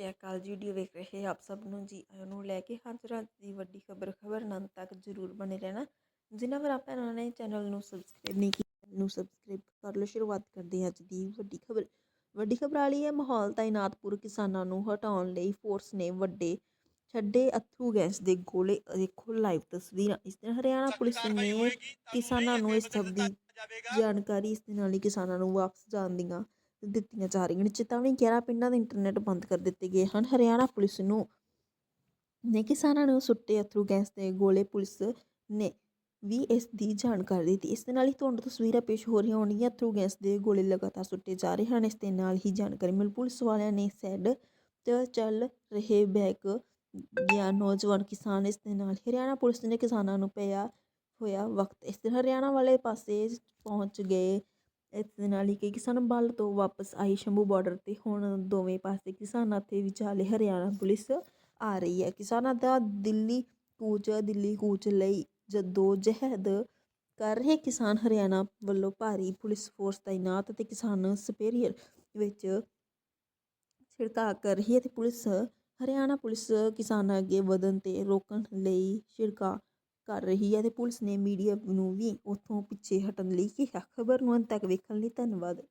ਸ਼੍ਰੀ ਅਕਾਲ ਜੀ ਵੀਡੀਓ ਵੇਖ ਰਹੇ ਆਪ ਸਭ ਨੂੰ ਜੀ ਆਇਆਂ ਨੂੰ ਲੈ ਕੇ ਹਾਜ਼ਰ ਹਾਂ ਅੱਜ ਦੀ ਵੱਡੀ ਖਬਰ ਖਬਰ ਨਾਲ ਤੱਕ ਜਰੂਰ ਬਣੇ ਰਹਿਣਾ। ਜਿਨ੍ਹਾਂ ਪਰ ਆਪਾਂ ਨੇ ਚੈਨਲ ਨੂੰ ਸਬਸਕ੍ਰਾਈਬ ਨਹੀਂ ਕੀਤਾ ਨੂੰ ਸਬਸਕ੍ਰਾਈਬ ਕਰ ਲਓ ਸ਼ੁਰੂਆਤ ਕਰਦੇ ਹਾਂ ਅੱਜ ਦੀ ਵੱਡੀ ਖਬਰ। ਵੱਡੀ ਖਬਰ ਵਾਲੀ ਹੈ ਮਾਹੌਲ ਤਾਇਨਾਤਪੁਰ ਕਿਸਾਨਾਂ ਨੂੰ ਹਟਾਉਣ ਲਈ ਫੋਰਸ ਨੇ ਵੱਡੇ ਛੱਡੇ ਅਥਰੂ ਗੈਸ ਦੇ ਗੋਲੇ। ਦੇਖੋ ਲਾਈਵ ਤਸਵੀਰਾਂ ਇਸ ਦਿਨ ਹਰਿਆਣਾ ਪੁਲਿਸ ਨੇ ਕਿਸਾਨਾਂ ਨੂੰ ਇਸ ਸਭ ਦੀ ਜਾਣਕਾਰੀ ਇਸ ਦੇ ਨਾਲ ਹੀ ਕਿਸਾਨਾਂ ਨੂੰ ਵਾਪਸ ਜਾਣ ਦੀਆਂ ਦਿੱਤੀਆਂ ਜਾ ਰਹੀਆਂ ਨੇ ਚੇਤਾਵਨੀ 11 ਪਿੰਡਾਂ ਦੇ ਇੰਟਰਨੈਟ ਬੰਦ ਕਰ ਦਿੱਤੇ ਗਏ ਹਨ, ਹਰਿਆਣਾ ਪੁਲਿਸ ਨੂੰ ਨੇ ਕਿਸਾਨਾਂ ਨੂੰ ਸੁੱਟੇ ਅਥਰੂ ਗੈਸ ਦੇ ਗੋਲੇ ਪੁਲਿਸ ਨੇ ਵੀ ਇਸ ਦੀ ਜਾਣਕਾਰੀ ਦਿੱਤੀ। ਇਸ ਦੇ ਨਾਲ ਹੀ ਤੁਹਾਨੂੰ ਤਸਵੀਰਾਂ ਪੇਸ਼ ਹੋ ਰਹੀਆਂ ਹੋਣਗੀਆਂ, ਅਥਰੂ ਗੈਸ ਦੇ ਗੋਲੇ ਲਗਾਤਾਰ ਸੁੱਟੇ ਜਾ ਰਹੇ ਹਨ। ਇਸ ਦੇ ਨਾਲ ਹੀ ਜਾਣਕਾਰੀ ਮਿਲ, ਪੁਲਿਸ ਵਾਲਿਆਂ ਨੇ ਸੈਡ ਤੇ ਚੱਲ ਰਹੇ ਬੈਕ ਗਿਆ ਨੌਜਵਾਨ ਕਿਸਾਨ। ਇਸ ਦੇ ਨਾਲ ਹਰਿਆਣਾ ਪੁਲਿਸ ਨੇ ਕਿਸਾਨਾਂ ਨੂੰ ਪਿਆ ਹੋਇਆ ਵਕਤ। ਇਸ ਦਿਨ ਹਰਿਆਣਾ ਵਾਲੇ ਪਾਸੇ ਪਹੁੰਚ ਗਏ ਇਸ ਦੇ ਨਾਲ ਹੀ ਕਈ ਕਿਸਾਨ ਬਲ ਤੋਂ ਵਾਪਸ ਆਈ ਸ਼ੰਭੂ ਬਾਰਡਰ ਤੇ। ਹੁਣ ਦੋਵੇਂ ਪਾਸੇ ਕਿਸਾਨਾਂ ਤੇ ਵਿਚਾਲੇ ਹਰਿਆਣਾ ਪੁਲਿਸ ਆ ਰਹੀ ਹੈ। ਕਿਸਾਨਾਂ ਦਾ ਦਿੱਲੀ ਕੂਚ ਦਿੱਲੀ ਕੂਚ ਲਈ ਜੱਦੋ ਜਹਿਦ ਕਰ ਰਹੇ ਕਿਸਾਨ ਹਰਿਆਣਾ ਵੱਲੋਂ ਭਾਰੀ ਪੁਲਿਸ ਫੋਰਸ ਤਾਇਨਾਤ ਅਤੇ ਕਿਸਾਨ ਸੁਪੇਰੀਅਰ ਵਿੱਚ ਛਿੜਕਾਅ ਕਰ ਰਹੀ ਹੈ ਤੇ ਪੁਲਿਸ, ਹਰਿਆਣਾ ਪੁਲਿਸ ਕਿਸਾਨਾਂ ਅੱਗੇ ਵਧਣ ਤੇ ਰੋਕਣ ਲਈ ਛਿੜਕਾਅ ਕਰ ਰਹੀ ਹੈ ਅਤੇ ਪੁਲਿਸ ਨੇ ਮੀਡੀਆ ਨੂੰ ਵੀ ਉੱਥੋਂ ਪਿੱਛੇ ਹਟਣ ਲਈ ਕਿਹਾ। ਖਬਰ ਨੂੰ ਅੰਤ ਤੱਕ ਵੇਖਣ ਲਈ ਧੰਨਵਾਦ।